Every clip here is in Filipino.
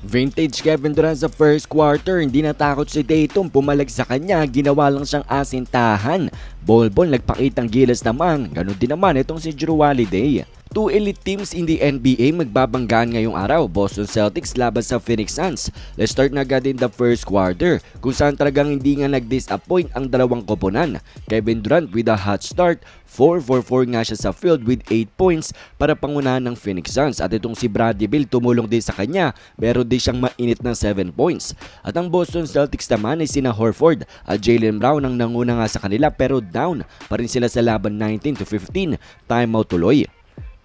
Vintage Kevin Durant sa first quarter, hindi natakot si Tatum, pumalag sa kanya, ginawa lang siyang asintahan. Bolbol nagpakitang gilas naman, ganun din naman itong si Drew Holiday. Two elite teams in the NBA magbabanggaan ngayong araw, Boston Celtics laban sa Phoenix Suns. Let's start na agad in the first quarter, kung saan talagang hindi nga nag-disappoint ang dalawang koponan. Kevin Durant with a hot start, 4-4-4 nga siya sa field with 8 points para pangunahan ng Phoenix Suns. At itong si Bradley Beal tumulong din sa kanya, meron din siyang mainit ng 7 points. At ang Boston Celtics naman ay sina Horford at Jalen Brown ang nanguna nga sa kanila pero down pa rin sila sa laban 19 to 15, timeout tuloy.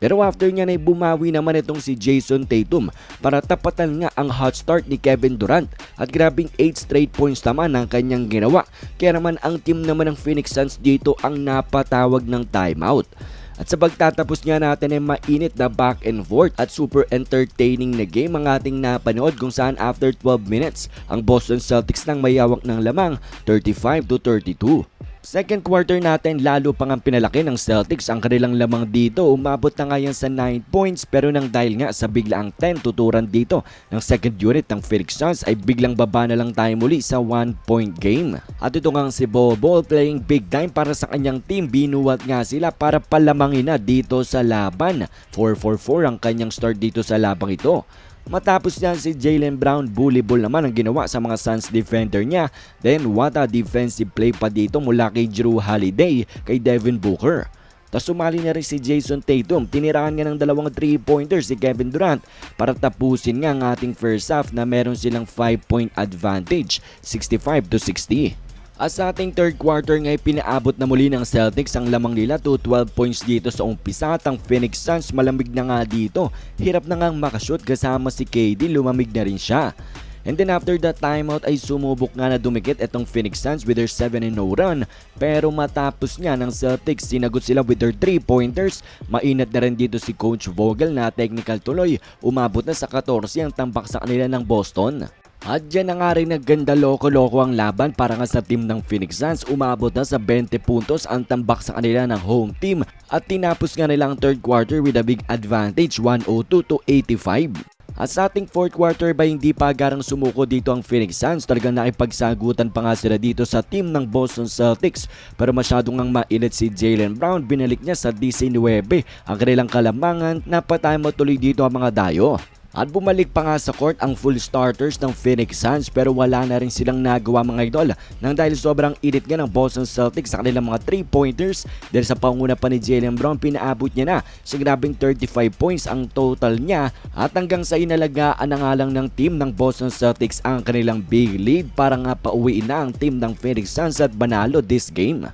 Pero after niya ay bumawi naman itong si Jason Tatum para tapatan nga ang hot start ni Kevin Durant at grabing 8 straight points naman ang kanyang ginawa. Kaya naman ang team naman ng Phoenix Suns dito ang napatawag ng timeout. At sa pagtatapos nga natin ay mainit na back and forth at super entertaining na game ang ating napanood kung saan after 12 minutes ang Boston Celtics nang mayawak ng lamang 35 to 32. Second quarter natin lalo pang ang pinalaki ng Celtics ang kanilang lamang dito. Umabot na nga yan sa 9 points pero nang dahil nga sa biglaang 10 tuturan dito ng second unit ng Phoenix Suns ay biglang baba na lang tayo muli sa 1 point game. At ito nga si Bobo playing big time para sa kanyang team. Binuwat nga sila para palamangin na dito sa laban. 4-4-4 ang kanyang start dito sa labang ito. Matapos niyan si Jalen Brown, bully ball naman ang ginawa sa mga Suns defender niya. Then what a defensive play pa dito mula kay Drew Holiday kay Devin Booker. Tapos sumali na rin si Jason Tatum. Tinirahan nga ng dalawang 3-pointers si Kevin Durant para tapusin nga ang ating first half na meron silang 5-point advantage, 65 to 60. At sa ating third quarter ngay pinaabot na muli ng Celtics ang lamang nila to 12 points dito sa umpisa at ang Phoenix Suns malamig na nga dito. Hirap na nga makashoot kasama si KD lumamig na rin siya. And then after that timeout ay sumubok nga na dumikit itong Phoenix Suns with their 7-0 run. Pero matapos nga ng Celtics, sinagot sila with their 3-pointers. Mainat na rin dito si Coach Vogel na technical tuloy. Umabot na sa 14 ang tambak sa kanila ng Boston. At dyan na nga rin nagganda loko-loko ang laban para nga sa team ng Phoenix Suns. Umabot na sa 20 puntos ang tambak sa kanila ng home team at tinapos nga nila ang third quarter with a big advantage 102 to 85. At sa ating fourth quarter ba hindi pa garang sumuko dito ang Phoenix Suns talagang nakipagsagutan pa nga sila dito sa team ng Boston Celtics pero masyadong ang mainit si Jalen Brown binalik niya sa DC 9 ang kanilang kalamangan napatay mo tuloy dito ang mga dayo. At bumalik pa nga sa court ang full starters ng Phoenix Suns pero wala na rin silang nagawa mga idol nang dahil sobrang init nga ng Boston Celtics sa kanilang mga 3-pointers dahil sa panguna pa ni Jalen Brown pinaabot niya na sa grabing 35 points ang total niya at hanggang sa inalagaan na nga lang ng team ng Boston Celtics ang kanilang big lead para nga pauwiin na ang team ng Phoenix Suns at banalo this game.